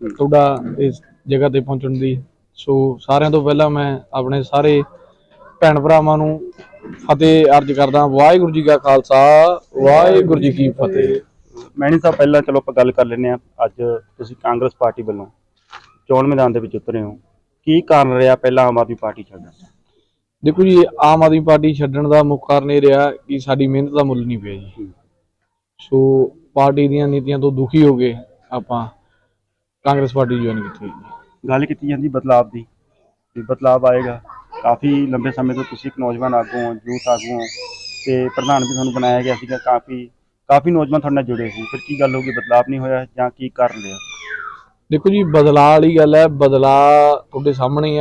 ਤੁਹਾਡਾ ਇਸ ਜਗ੍ਹਾ ਤੇ ਪਹੁੰਚਣ ਦੀ। ਸੋ ਸਾਰਿਆਂ ਤੋਂ ਪਹਿਲਾਂ ਮੈਂ ਆਪਣੇ ਸਾਰੇ ਭੈਣ ਭਰਾਵਾਂ ਨੂੰ ਫਤਿਹ ਅਰਜ ਕਰਦਾ ਵਾਹਿਗੁਰੂ ਜੀ ਕਾ ਖਾਲਸਾ ਵਾਹਿਗੁਰੂ ਜੀ ਕੀ ਫਤਿਹ। ਮੈਣੀ ਸਾਹਿਬ ਪਹਿਲਾਂ ਚਲੋ ਆਪਾਂ ਗੱਲ ਕਰ ਲੈਂਦੇ ਆ ਅੱਜ ਤੁਸੀਂ ਕਾਂਗਰਸ ਪਾਰਟੀ ਵੱਲੋਂ ਚੋਣ ਮੈਦਾਨ ਦੇ ਵਿੱਚ ਉਤਰੇ ਹੋ। ਕੀ ਕਾਰਨ ਰਿਹਾ ਪਹਿਲਾਂ ਆਮ ਆਦਮੀ ਪਾਰਟੀ ਛੱਡਣ ਦਾ? ਦੇਖੋ ਜੀ ਆਮ ਆਦਮੀ ਪਾਰਟੀ ਛੱਡਣ ਦਾ ਮੁੱਖ ਕਾਰਨ ਇਹ ਰਿਹਾ ਕਿ ਸਾਡੀ ਮਿਹਨਤ ਦਾ ਮੁੱਲ ਨਹੀਂ ਪਿਆ ਜੀ। ਸੋ ਪਾਰਟੀ ਦੀਆਂ ਨੀਤੀਆਂ ਤੋਂ ਦੁਖੀ ਹੋ ਕੇ ਆਪਾਂ। ਕਾਂਗਰਸ ਪਾਰਟੀ ਜੁਆਇਨ ਕੀਤੀ ਹੈ। ਜੀ ਗੱਲ ਕੀਤੀ ਜਾਂਦੀ ਬਦਲਾਅ ਦੀ ਵੀ ਬਦਲਾਅ ਆਏਗਾ। ਕਾਫੀ ਲੰਬੇ ਸਮੇਂ ਤੋਂ ਤੁਸੀਂ ਇੱਕ ਨੌਜਵਾਨ ਆਗੂ ਹੋ ਯੂਥ ਆਗੂ ਹੋ ਤੇ ਪ੍ਰਧਾਨ ਵੀ ਤੁਹਾਨੂੰ ਬਣਾਇਆ ਗਿਆ ਸੀਗਾ। ਕਾਫੀ ਕਾਫੀ ਨੌਜਵਾਨ ਤੁਹਾਡੇ ਨਾਲ ਜੁੜੇ ਸੀ। ਫਿਰ ਕੀ ਗੱਲ ਹੋ ਗਈ? ਬਦਲਾਅ ਨਹੀਂ ਹੋਇਆ ਜਾਂ ਕੀ ਕਾਰਨ ਰਿਹਾ ਦੇਖੋ ਜੀ ਬਦਲਾਅ ਵਾਲੀ ਗੱਲ ਹੈ। ਬਦਲਾਅ ਤੁਹਾਡੇ ਸਾਹਮਣੇ ਹੀ।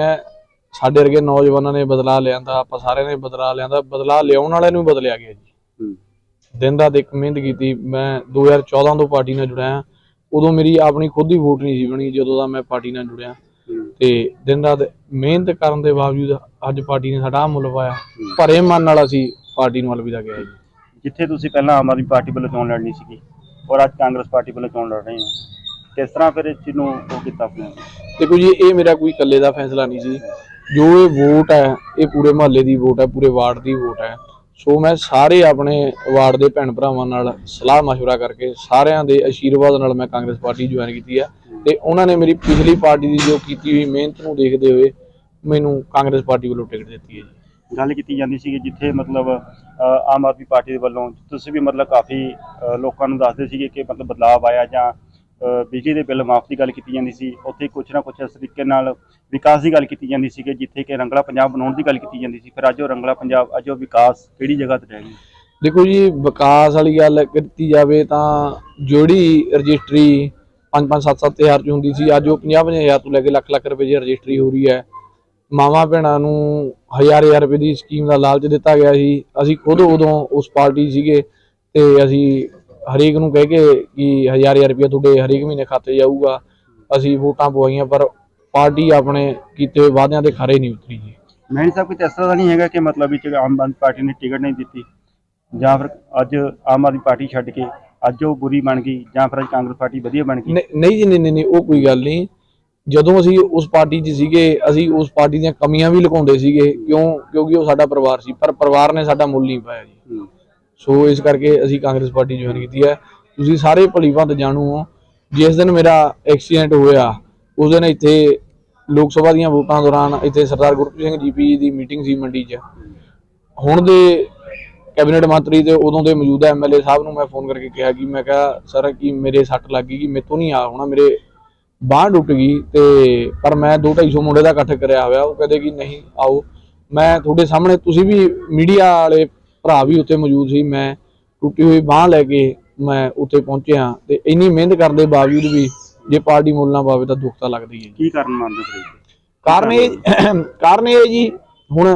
ਸਾਡੇ ਵਰਗੇ ਨੌਜਵਾਨਾਂ ਨੇ ਬਦਲਾਅ ਲਿਆਂਦਾ ਆਪਾਂ ਸਾਰਿਆਂ ਨੇ ਬਦਲਾਅ ਲਿਆਂਦਾ। ਬਦਲਾਅ ਲਿਆਉਣ ਵਾਲਿਆਂ ਨੂੰ ਬਦਲਿਆ ਗਿਆ ਜੀ। ਦਿਨ ਰਾਤ ਇੱਕ ਮਿਹਨਤ ਕੀਤੀ। ਮੈਂ 2014 ਤੋਂ ਪਾਰਟੀ ਨਾਲ ਜੁੜਿਆ ਉਦੋਂ ਮੇਰੀ ਆਪਣੀ ਖੁਦ ਦੀ ਵੋਟ ਨਹੀਂ ਸੀ ਬਣੀ ਜਦੋਂ ਦਾ ਮੈਂ ਪਾਰਟੀ ਨਾਲ ਜੁੜਿਆ। ਤੇ ਦਿਨ ਰਾਤ ਮਿਹਨਤ ਕਰਨ ਦੇ ਬਾਵਜੂਦ ਅੱਜ ਪਾਰਟੀ ਨੇ ਸਾਡਾ ਆਹ ਮੁੱਲ ਪਾਇਆ। ਭਰੇ ਮਨ ਨਾਲ ਅਸੀਂ ਪਾਰਟੀ ਨੂੰ ਅਲਵਿਦਾ ਕਿਹਾ ਜੀ। ਜਿੱਥੇ ਤੁਸੀਂ ਪਹਿਲਾਂ ਆਮ ਆਦਮੀ ਪਾਰਟੀ ਵੱਲੋਂ ਚੋਣ ਲੜਨੀ ਸੀਗੀ ਔਰ ਅੱਜ ਕਾਂਗਰਸ ਪਾਰਟੀ ਵੱਲੋਂ ਚੋਣ ਲੜ ਰਹੇ ਹੋ। ਕਿਸ ਤਰ੍ਹਾਂ ਫਿਰ ਇਸ ਚੀਜ਼ ਨੂੰ ਉਹ ਕੀਤਾ ਆਪਣੇ ਦੇਖੋ ਜੀ ਇਹ ਮੇਰਾ ਕੋਈ ਇਕੱਲੇ ਦਾ ਫੈਸਲਾ ਨਹੀਂ ਸੀ ਜੋ ਇਹ ਵੋਟ ਹੈ ਇਹ ਪੂਰੇ ਮਹੱਲੇ ਦੀ ਵੋਟ ਹੈ ਪੂਰੇ ਵਾਰਡ ਦੀ ਵੋਟ ਹੈ। ਸੋ ਮੈਂ ਸਾਰੇ ਆਪਣੇ ਵਾਰਡ ਦੇ ਭੈਣ ਭਰਾਵਾਂ ਨਾਲ ਸਲਾਹ مشورہ ਕਰਕੇ ਸਾਰਿਆਂ ਦੇ ਆਸ਼ੀਰਵਾਦ ਨਾਲ ਮੈਂ ਕਾਂਗਰਸ ਪਾਰਟੀ ਜੁਆਇਨ ਕੀਤੀ ਹੈ ਤੇ ਉਹਨਾਂ ਨੇ ਮੇਰੀ ਪਿਛਲੀ ਪਾਰਟੀ ਦੀ ਜੋ ਕੀਤੀ ਹੋਈ ਮਿਹਨਤ ਨੂੰ ਦੇਖਦੇ ਹੋਏ ਮੈਨੂੰ ਕਾਂਗਰਸ ਪਾਰਟੀ ਵੱਲੋਂ ਟਿਕਟ ਦਿੱਤੀ ਹੈ ਜੀ ਗੱਲ ਕੀਤੀ ਜਾਂਦੀ ਸੀ ਕਿ ਜਿੱਥੇ ਮਤਲਬ ਅ, ਆਮ ਆਦਮੀ ਪਾਰਟੀ ਦੇ ਵੱਲੋਂ ਤੁਸੀਂ ਵੀ ਮਤਲਬ ਕਾਫੀ ਅ, ਲੋਕਾਂ ਨੂੰ ਦੱਸਦੇ ਸੀਗੇ ਕਿ ਮਤਲਬ ਬਦਲਾਅ ਆਇਆ ਜਾਂ ਅ, ਬਿਜਲੀ ਦੇ ਬਿੱਲ ਮਾਫ ਦੀ ਗੱਲ ਕੀਤੀ ਜਾਂਦੀ ਸੀ। ਉੱਥੇ ਕੁਛ ਨਾ ਕੁਛ ਇਸ ਤਰੀਕੇ ਨਾਲ ਵਿਕਾਸ ਦੀ ਗੱਲ ਕੀਤੀ ਜਾਂਦੀ ਸੀ ਕਿ ਜਿੱਥੇ ਕਿ ਰੰਗਲਾ ਪੰਜਾਬ ਬਣਾਉਣ ਦੀ ਗੱਲ ਕੀਤੀ ਜਾਂਦੀ ਸੀ। ਫਿਰ ਅੱਜ ਉਹ ਰੰਗਲਾ ਪੰਜਾਬ, ਅੱਜ ਉਹ ਵਿਕਾਸ ਕਿਹੜੀ ਜਗ੍ਹਾ ਤੇ ਰਹਿ ਗਿਆ ਦੇਖੋ ਜੀ, ਵਿਕਾਸ ਵਾਲੀ ਗੱਲ ਕੀਤੀ ਜਾਵੇ ਤਾਂ ਜਿਹੜੀ ਰਜਿਸਟਰੀ 5-5 7-7 ਹਜ਼ਾਰ ਚ ਹੁੰਦੀ ਸੀ, ਅੱਜ ਉਹ 50 ਹਜ਼ਾਰ ਤੋਂ ਲੈ ਕੇ ਲੱਖ ਲੱਖ ਰੁਪਏ ਦੀ ਰਜਿਸਟਰੀ ਹੋ ਰਹੀ ਹੈ। ਮਾਵਾਂ ਭੈਣਾਂ ਨੂੰ ਹਜ਼ਾਰ ਹਜ਼ਾਰ ਰੁਪਏ ਦੀ ਸਕੀਮ ਦਾ ਲਾਲਚ ਦਿੱਤਾ ਗਿਆ ਸੀ। ਅਸੀਂ ਖੁਦ ਉਦੋਂ ਉਸ ਪਾਰਟੀ ਸੀਗੇ ਤੇ ਅਸੀਂ ਹਰੇਕ ਨੂੰ ਕਹਿ ਕੇ ਕਿ ਹਜ਼ਾਰ ਹਜ਼ਾਰ ਰੁਪਏ ਤੁਹਾਡੇ ਹਰੇਕ ਮਹੀਨੇ ਖਾਤੇ ਜਾਊਗਾ ਅਸੀਂ ਵੋਟਾਂ ਪਵਾਈਆਂ ਪਰ ਪਾਰਟੀ ਆਪਣੇ ਕੀਤੇ ਹੋਏ ਵਾਅਦਿਆਂ ਤੇ ਖਰੇ ਨਹੀਂ ਉਤਰੀ ਜੀ। ਮੈਨ ਸਾਹਿਬ ਕੁਝ ਇਸ ਤਰ੍ਹਾਂ ਦਾ ਨਹੀਂ ਹੈਗਾ ਕਿ ਮਤਲਬ ਵਿੱਚ ਆਮ ਆਦਮੀ ਪਾਰਟੀ ਨੇ ਟਿਕਟ ਨਹੀਂ ਦਿੱਤੀ। ਜਾਂ ਫਿਰ ਅੱਜ ਆਮ ਆਦਮੀ ਪਾਰਟੀ ਛੱਡ ਕੇ ਅੱਜ ਉਹ ਬੁਰੀ ਬਣ ਗਈ ਜਾਂ ਫਿਰ ਅੱਜ ਕਾਂਗਰਸ ਪਾਰਟੀ ਵਧੀਆ ਬਣ ਗਈ। ਨਹੀਂ ਨਹੀਂ ਜੀ ਨਹੀਂ ਨਹੀਂ ਨਹੀਂ, ਉਹ ਕੋਈ ਗੱਲ ਨਹੀਂ। ਜਦੋਂ ਅਸੀਂ ਉਸ ਪਾਰਟੀ 'ਚ ਸੀਗੇ ਅਸੀਂ ਉਸ ਪਾਰਟੀ ਦੀਆਂ ਕਮੀਆਂ ਵੀ ਲੁਕਾਉਂਦੇ ਸੀਗੇ। ਕਿਉਂ? ਕਿਉਂਕਿ ਉਹ ਸਾਡਾ ਪਰਿਵਾਰ ਸੀ ਪਰ ਪਰਿਵਾਰ ਨੇ ਸਾਡਾ ਮੁੱਲ ਨਹੀਂ ਪਾਇਆ ਜੀ। ਸੋ ਇਸ ਕਰਕੇ ਅਸੀਂ ਕਾਂਗਰਸ ਪਾਰਟੀ ਜੁਆਇਨ ਕੀਤੀ ਹੈ। ਤੁਸੀਂ ਸਾਰੇ ਭਲੀ ਭਾਂਤ ਜਾਣੂ ਹੋ। ਜਿਸ ਦਿਨ ਮੇਰਾ ਐਕਸੀਡੈਂਟ ਹੋਇਆ, ਉਸ ਦਿਨ ਇੱਥੇ ਲੋਕ ਸਭਾ ਦੀਆਂ ਵੋਟਾਂ ਦੌਰਾਨ ਇੱਥੇ ਸਰਦਾਰ ਗੁਰਪ੍ਰੀਤ ਸਿੰਘ ਜੀਪੀ ਦੀ ਮੀਟਿੰਗ ਸੀ ਮੰਡੀ 'ਚ। ਹੁਣ ਦੇ ਕੈਬਨਿਟ ਮੰਤਰੀ ਤੇ ਉਦੋਂ ਦੇ ਮੌਜੂਦਾ ਐਮਐਲਏ ਸਾਹਿਬ ਨੂੰ ਮੈਂ ਫੋਨ ਕਰਕੇ ਕਿਹਾ ਕਿ ਮੈਂ ਕਿਹਾ, ਸਰ, ਕਿ ਮੇਰੇ ਸੱਟ ਲੱਗ ਗਈ, ਕਿ ਮੇਤੋਂ ਨਹੀਂ ਆ ਹੋਣਾ, ਮੇਰੇ ਬਾਂਹ ਟੁੱਟ ਗਈ ਤੇ ਪਰ ਮੈਂ 2-250 ਮੁੰਡੇ ਦਾ ਇਕੱਠ ਕਰਿਆ ਹੋਇਆ। ਉਹ ਕਹਿੰਦੇ ਕਿ ਨਹੀਂ, ਆਓ। ਮੈਂ ਤੁਹਾਡੇ ਸਾਹਮਣੇ, ਤੁਸੀਂ ਵੀ ਮੀਡੀਆ ਵਾਲੇ ਭਰਾ ਵੀ ਉੱਥੇ ਮੌਜੂਦ ਸੀ ਮੈਂ ਟੁੱਟੀ ਹੋਈ ਬਾਂਹ ਲੈ ਕੇ ਮੈਂ ਉੱਥੇ ਪਹੁੰਚਿਆ ਤੇ ਇੰਨੀ ਮਿਹਨਤ ਕਰਨ ਦੇ ਬਾਵਜੂਦ ਵੀ ਜੇ ਪਾਰਟੀ ਮੁੱਲ ਨਾ ਪਾਵੇ ਤਾਂ ਦੁੱਖ ਤਾਂ ਲੱਗਦਾ ਹੀ। ਕੀ ਕਾਰਨ ਮੰਨਦੇ ਫਿਰ? ਕਾਰਨ ਇਹ ਕਾਰਨ ਇਹ ਜੀ ਹੁਣ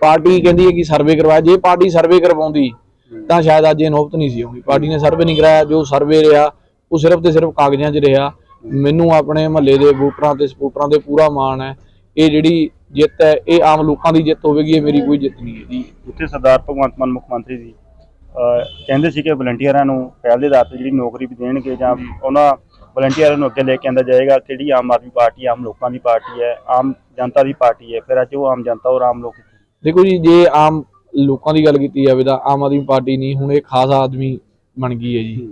ਪਾਰਟੀ ਕਹਿੰਦੀ ਹੈ ਕਿ ਸਰਵੇ ਕਰਵਾਇਆ ਜੇ ਪਾਰਟੀ ਸਰਵੇ ਕਰਵਾਉਂਦੀ ਤਾਂ ਸ਼ਾਇਦ ਅੱਜ ਇਹ ਨੌਬਤ ਨਹੀਂ ਸੀ ਆਉਣੀ ਪਾਰਟੀ ਨੇ ਸਰਵੇ ਨਹੀਂ ਕਰਾਇਆ ਜੋ ਸਰਵੇ ਰਿਹਾ ਉਹ ਸਿਰਫ ਤੇ ਸਿਰਫ ਕਾਗਜ਼ਾਂ 'ਚ ਰਿਹਾ। ਮੈਨੂੰ ਆਪਣੇ ਮਹੱਲੇ ਦੇ ਵੋਟਰਾਂ ਤੇ ਸਪੋਰਟਰਾਂ ਤੇ ਪੂਰਾ ਮਾਣ ਹੈ। ਇਹ ਜਿਹੜੀ ਜਿੱਤ ਹੈ ਇਹ ਆਮ ਲੋਕਾਂ ਦੀ ਜਿੱਤ ਹੋਵੇਗੀ ਇਹ ਮੇਰੀ ਕੋਈ ਜਿੱਤ ਨਹੀਂ ਹੈ ਜੀ। ਉੱਥੇ ਸਰਦਾਰ ਭਗਵੰਤ ਮਾਨ ਮੁੱਖ ਮੰਤਰੀ ਜੀ ਕਹਿੰਦੇ ਸੀ ਕਿ ਵਲੰਟੀਅਰਾਂ ਨੂੰ ਪਹਿਲ ਦੇ ਆਧਾਰ ਤੇ ਜਿਹੜੀ ਨੌਕਰੀ ਵੀ ਦੇਣਗੇ ਜਾਂ ਉਹਨਾਂ ਵਲੰਟੀਅਰਾਂ ਨੂੰ ਅੱਗੇ ਲੈ ਕੇ ਆਂਦਾ ਜਾਏਗਾ ਕਿਹੜੀ ਆਮ ਆਦਮੀ ਪਾਰਟੀ ਆਮ ਲੋਕਾਂ ਦੀ ਪਾਰਟੀ ਹੈ ਆਮ ਜਨਤਾ ਦੀ ਪਾਰਟੀ ਹੈ ਫਿਰ ਅੱਜ ਉਹ ਆਮ ਜਨਤਾ ਔਰ ਆਮ ਲੋਕ ਦੇਖੋ ਜੀ ਜੇ ਆਮ ਲੋਕਾਂ ਦੀ ਗੱਲ ਕੀਤੀ ਜਾਵੇ ਤਾਂ ਆਮ ਆਦਮੀ ਪਾਰਟੀ ਨਹੀਂ ਹੁਣ ਇਹ ਖਾਸ ਆਦਮੀ ਬਣ ਗਈ ਹੈ ਜੀ।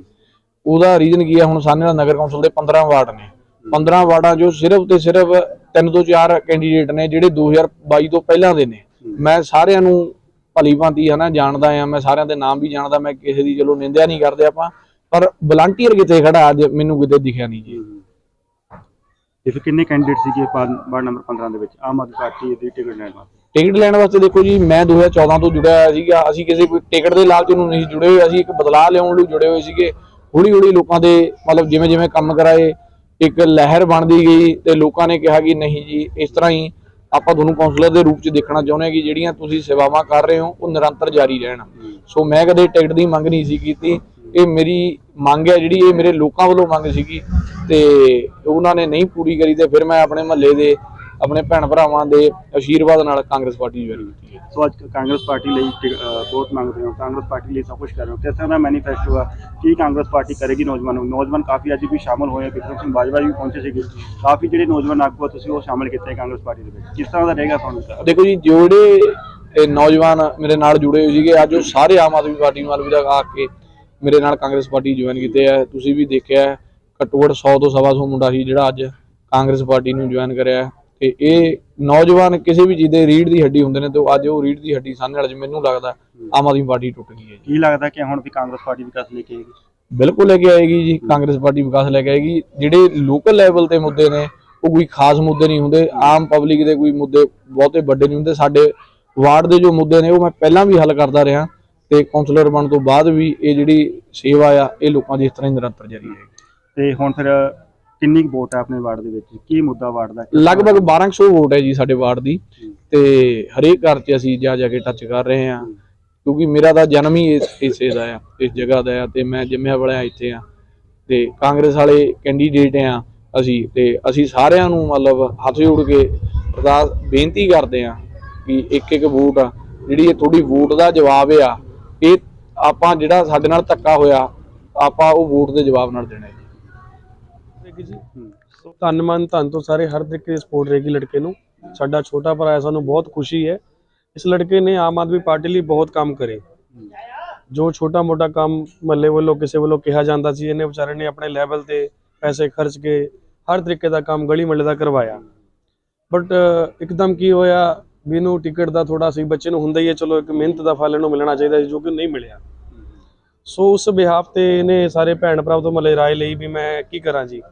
ਉਹਦਾ ਰੀਜ਼ਨ ਕੀ ਹੈ? ਹੁਣ ਸਾਨੇ ਦਾ ਨਗਰ ਕੌਂਸਲ ਦੇ 15 ਵਾਰਡ ਨੇ। 15 ਵਾਰਡਾਂ ਜੋ ਸਿਰਫ ਤੇ ਸਿਰਫ ਤਿੰਨ ਤੋਂ ਚਾਰ ਕੈਂਡੀਡੇਟ ਨੇ ਜਿਹੜੇ 2022 ਤੋਂ ਪਹਿਲਾਂ ਦੇ ਨੇ। ਮੈਂ ਸਾਰਿਆਂ ਨੂੰ ਭਲੀ ਭਾਂਤੀ ਹਨਾ ਜਾਣਦਾ ਆ ਮੈਂ ਸਾਰਿਆਂ ਦੇ ਨਾਮ ਵੀ ਜਾਣਦਾ ਮੈਂ ਕਿਸੇ ਦੀ ਚਲੋ ਨਿੰਦਿਆ ਨਹੀਂ ਕਰਦੇ ਆਪਾਂ ਪਰ ਵਲੰਟੀਅਰ ਕਿਤੇ ਖੜਾ ਅੱਜ ਮੈਨੂੰ ਕਿਤੇ ਦਿਖਿਆ ਨਹੀਂ ਜੀ। ਤੇ ਫਿਰ ਕਿੰਨੇ ਕੈਂਡੀਡੇਟ ਸੀਗੇ ਵਾਰਡ ਨੰਬਰ 15 ਦੇ ਵਿੱਚ? ਆਮ ਆਦਮੀ ਪਾਰਟੀ ਦੀ ਟਿਕਟ ਲੈਣ ਵਾਸਤੇ। ਟਿਕਟ ਲੈਣ ਵਾਸਤੇ ਦੇਖੋ ਜੀ ਮੈਂ 2014 ਤੋਂ ਜੁੜਿਆ ਹੋਇਆ ਸੀਗਾ। ਅਸੀਂ ਕਿਸੇ ਕੋਈ ਟਿਕਟ ਦੇ ਲਾਲਚ ਨੂੰ ਨਹੀਂ ਜੁੜੇ ਹੋਏ ਅਸੀਂ ਇੱਕ ਬਦਲਾਅ ਲਿਆਉਣ ਲਈ ਜੁੜੇ ਹੋਏ ਸੀਗੇ। ਹੌਲੀ ਹੌਲੀ ਲੋਕਾਂ ਦੇ ਮਤਲਬ ਜਿਵੇਂ ਜਿਵੇਂ ਕੰਮ ਕਰਾਏ ਇੱਕ ਲਹਿਰ ਬਣਦੀ ਗਈ ਤੇ ਲੋਕਾਂ ਨੇ ਕਿਹਾ ਕਿ ਨਹੀਂ ਜੀ, ਇਸ ਤਰ੍ਹਾਂ ਹੀ ਆਪਾਂ ਤੁਹਾਨੂੰ ਕਾਉਂਸਲਰ ਦੇ ਰੂਪ 'ਚ ਦੇਖਣਾ ਚਾਹੁੰਦੇ ਹਾਂ ਕਿ ਜਿਹੜੀਆਂ ਤੁਸੀਂ ਸੇਵਾਵਾਂ ਕਰ ਰਹੇ ਹੋ, ਉਹ ਨਿਰੰਤਰ ਜਾਰੀ ਰਹਿਣ। ਸੋ ਮੈਂ ਕਦੇ ਟਿਕਟ ਦੀ ਮੰਗ ਨਹੀਂ ਸੀ ਕੀਤੀ। ਇਹ ਮੇਰੀ ਮੰਗ ਹੈ ਜਿਹੜੀ, ਇਹ ਮੇਰੇ ਲੋਕਾਂ ਵੱਲੋਂ ਮੰਗ ਸੀਗੀ ਤੇ ਉਹਨਾਂ ਨੇ ਨਹੀਂ ਪੂਰੀ ਕਰੀ ਤੇ ਫਿਰ ਮੈਂ ਆਪਣੇ ਮਹੱਲੇ ਦੇ ਆਪਣੇ ਭੈਣ ਭਰਾਵਾਂ ਦੇ ਆਸ਼ੀਰਵਾਦ ਨਾਲ ਕਾਂਗਰਸ ਪਾਰਟੀ ਜੁਆਇਨ ਕੀਤੀ ਹੈ। ਸੋ ਅੱਜ ਕਾਂਗਰਸ ਪਾਰਟੀ ਲਈ ਟਿਕ- ਅਹ ਵੋਟ ਮੰਗ ਰਹੇ ਹੋ। ਕਾਂਗਰਸ ਪਾਰਟੀ ਲਈ ਸਭ ਕੁਝ ਕਰ ਰਹੇ ਹੋ। ਕਿਸ ਤਰ੍ਹਾਂ ਮੈਨੀਫੈਸਟੋ ਆ ਕੀ ਕਾਂਗਰਸ ਪਾਰਟੀ ਕਰੇਗੀ ਨੌਜਵਾਨਾਂ ਨੂੰ। ਨੌਜਵਾਨ ਕਾਫੀ ਅੱਜ ਵੀ ਸ਼ਾਮਲ ਹੋਏ ਬਿਕਰਮ ਸਿੰਘ ਬਾਜਵਾ ਵੀ ਪਹੁੰਚੇ ਸੀਗੇ। ਕਾਫੀ ਜਿਹੜੇ ਨੌਜਵਾਨ ਆਗੂ ਤੁਸੀਂ ਉਹ ਸ਼ਾਮਲ ਕੀਤੇ ਕਾਂਗਰਸ ਪਾਰਟੀ ਦੇ ਵਿੱਚ। ਕਿਸ ਤਰ੍ਹਾਂ ਦਾ ਰਹੇਗਾ ਤੁਹਾਨੂੰ? ਦੇਖੋ ਜੀ ਜਿਹੜੇ ਇਹ ਨੌਜਵਾਨ ਮੇਰੇ ਨਾਲ ਜੁੜੇ ਹੋਏ ਸੀਗੇ ਅੱਜ ਉਹ ਸਾਰੇ ਆਮ ਆਦਮੀ ਪਾਰਟੀ ਵੱਲ ਵੀ ਆ ਕੇ ਮੇਰੇ ਨਾਲ ਕਾਂਗਰਸ ਪਾਰਟੀ ਜੁਆਇਨ ਕੀਤੇ ਆ। ਤੁਸੀਂ ਵੀ ਦੇਖਿਆ ਹੈ, ਘੱਟੋ ਘੱਟ 100 ਤੋਂ ਸਵਾ ਸੌ ਮੁੰਡਾ ਸੀ ਜਿਹੜਾ ਅੱਜ ਕਾਂਗਰਸ ਪਾਰਟੀ ਨੂੰ ਜੁਆਇਨ ਕਰਿਆ। ਹੈ। ਤੇ ਇਹ ਨੌਜਵਾਨ ਕਿਸੇ ਵੀ ਚੀਜ਼ ਦੇ ਰੀੜ ਦੀ ਹੱਡੀ ਹੁੰਦੇ ਨੇ ਤੇ ਅੱਜ ਉਹ ਰੀੜ ਦੀ ਹੱਡੀ ਸਾਹਮਣੇ ਵਾਲੇ 'ਚ ਮੈਨੂੰ ਲੱਗਦਾ ਆਮ ਆਦਮੀ ਪਾਰਟੀ ਟੁੱਟ ਗਈ ਹੈ ਜੀ। ਕੀ ਲੱਗਦਾ ਕਿ ਹੁਣ ਵੀ ਕਾਂਗਰਸ ਪਾਰਟੀ ਵਿਕਾਸ ਲੈ ਕੇ ਆਏਗੀ? ਬਿਲਕੁਲ ਲੈ ਕੇ ਆਏਗੀ ਜੀ ਕਾਂਗਰਸ ਪਾਰਟੀ ਵਿਕਾਸ ਲੈ ਕੇ ਆਏਗੀ। ਜਿਹੜੇ ਲੋਕਲ ਲੈਵਲ ਤੇ ਮੁੱਦੇ ਨੇ ਉਹ ਕੋਈ ਖਾਸ ਮੁੱਦੇ ਨਹੀਂ ਹੁੰਦੇ। ਆਮ ਪਬਲਿਕ ਦੇ ਕੋਈ ਮੁੱਦੇ ਬਹੁਤੇ ਵੱਡੇ ਨਹੀਂ ਹੁੰਦੇ। ਸਾਡੇ ਵਾਰਡ ਦੇ ਜੋ ਮੁੱਦੇ ਨੇ ਉਹ ਮੈਂ ਪਹਿਲਾਂ ਵੀ ਹੱਲ ਕਰਦਾ ਰਿਹਾ ਤੇ ਕਾਉਂਸਲਰ ਬਣਨ ਤੋਂ ਬਾਅਦ ਵੀ ਇਹ ਜਿਹੜੀ ਸੇਵਾ ਆ ਇਹ ਲੋਕਾਂ ਦੀ ਇਸ ਤਰ੍ਹਾਂ ਹੀ ਨਿਰੰਤਰ ਜਾਰੀ ਹੈ ਤੇ ਹੁਣ ਫਿਰ ਕਿੰਨੀ ਕੁ ਵੋਟ ਹੈ ਆਪਣੇ ਵਾਰਡ ਦੇ ਵਿੱਚ? ਕੀ ਮੁੱਦਾ ਵਾਰਡ ਦਾ? ਲਗਭਗ 1200 ਵੋਟ ਹੈ ਜੀ ਸਾਡੇ ਵਾਰਡ ਦੀ। ਤੇ ਹਰੇਕ ਘਰ 'ਚ ਅਸੀਂ ਜਾ ਜਾ ਕੇ ਟੱਚ ਕਰ ਰਹੇ ਹਾਂ। ਕਿਉਂਕਿ ਮੇਰਾ ਤਾਂ ਜਨਮ ਹੀ ਇਸ ਇਸੇ ਦਾ ਆ ਇਸ ਜਗ੍ਹਾ ਦਾ ਆ ਤੇ ਮੈਂ ਜੰਮਿਆ ਬੜਿਆ ਇੱਥੇ ਆ। ਤੇ ਕਾਂਗਰਸ ਵਾਲੇ ਕੈਂਡੀਡੇਟ ਆ ਅਸੀਂ ਤੇ ਅਸੀਂ ਸਾਰਿਆਂ ਨੂੰ ਮਤਲਬ ਹੱਥ ਜੋੜ ਕੇ ਅਰਦਾਸ ਬੇਨਤੀ ਕਰਦੇ ਆ ਕਿ ਇੱਕ ਇੱਕ ਵੋਟ ਆ। ਜਿਹੜੀ ਇਹ ਥੋੜੀ ਵੋਟ ਦਾ ਜਵਾਬ ਆ ਇਹ ਆਪਾਂ ਜਿਹੜਾ ਸਾਡੇ ਨਾਲ ਧੱਕਾ ਹੋਇਆ ਆਪਾਂ ਉਹ ਵੋਟ ਦੇ ਜਵਾਬ ਨਾਲ ਦੇਣਾ ਹੈ। ਰਹੇਗੀ ਜੀ ਧੰਨ ਮਨ ਧੰਨ ਤੋਂ ਸਾਰੇ ਹਰ ਤਰੀਕੇ ਦੀ ਸਪੋਰਟ ਰਹੇਗੀ ਲੜਕੇ ਨੂੰ। ਸਾਡਾ ਛੋਟਾ ਭਰਾ ਹੈ ਸਾਨੂੰ ਬਹੁਤ ਖੁਸ਼ੀ ਹੈ। ਇਸ ਲੜਕੇ ਨੇ ਆਮ ਆਦਮੀ ਪਾਰਟੀ ਲਈ ਬਹੁਤ ਕੰਮ ਕਰੇ। ਜੋ ਛੋਟਾ ਮੋਟਾ ਕੰਮ ਮੱਲੇ ਵੱਲੋਂ ਕਿਸੇ ਵੱਲੋਂ ਕਿਹਾ ਜਾਂਦਾ ਸੀ ਇਹਨੇ ਵਿਚਾਰੇ ਨੇ ਆਪਣੇ ਲੈਵਲ ਤੇ ਪੈਸੇ ਖਰਚ ਕੇ ਹਰ ਤਰੀਕੇ ਦਾ ਕੰਮ ਗਲੀ ਮੱਲੇ ਦਾ ਕਰਵਾਇਆ। ਬਟ ਇੱਕਦਮ ਕੀ ਹੋਇਆ? ਵੀ ਇਹਨੂੰ ਟਿਕਟ ਦਾ ਥੋੜਾ ਸੀ ਬੱਚੇ ਨੂੰ ਹੁੰਦਾ ਹੀ ਹੈ ਚਲੋ ਇੱਕ ਮਿਹਨਤ ਦਾ ਫਲ ਇਹਨੂੰ ਮਿਲਣਾ ਚਾਹੀਦਾ ਸੀ ਜੋ ਕਿ ਨਹੀਂ ਮਿਲਿਆ। ਸੋ ਉਸ ਬਿਹਾਫ ਤੇ ਇਹਨੇ ਸਾਰੇ ਭੈਣ ਭਰਾ ਤੋਂ ਮੱਲੇ ਰਾਏ ਲਈ ਵੀ ਮੈਂ ਕੀ ਕਰਾਂ ਜੀ?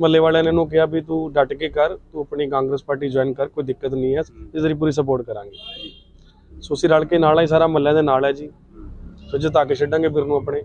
ਮੱਲੇ ਵਾਲਿਆਂ ਨੇ ਇਹਨੂੰ ਕਿਹਾ ਵੀ ਤੂੰ ਡਟ ਕੇ ਕਰ ਤੂੰ ਆਪਣੀ ਕਾਂਗਰਸ ਪਾਰਟੀ ਜੁਆਇਨ ਕਰ ਕੋਈ ਦਿੱਕਤ ਨਹੀਂ ਹੈ ਇਸ ਦੀ ਪੂਰੀ ਸਪੋਰਟ ਕਰਾਂਗੇ। ਸੋ ਅਸੀਂ ਰਲ ਕੇ ਨਾਲ ਹੀ ਸਾਰਾ ਮੱਲਿਆਂ ਦੇ ਨਾਲ ਹੈ ਜੀ। ਸੋ ਜਿਤਾ ਕੇ ਛੱਡਾਂਗੇ ਵੀਰ ਨੂੰ ਆਪਣੇ।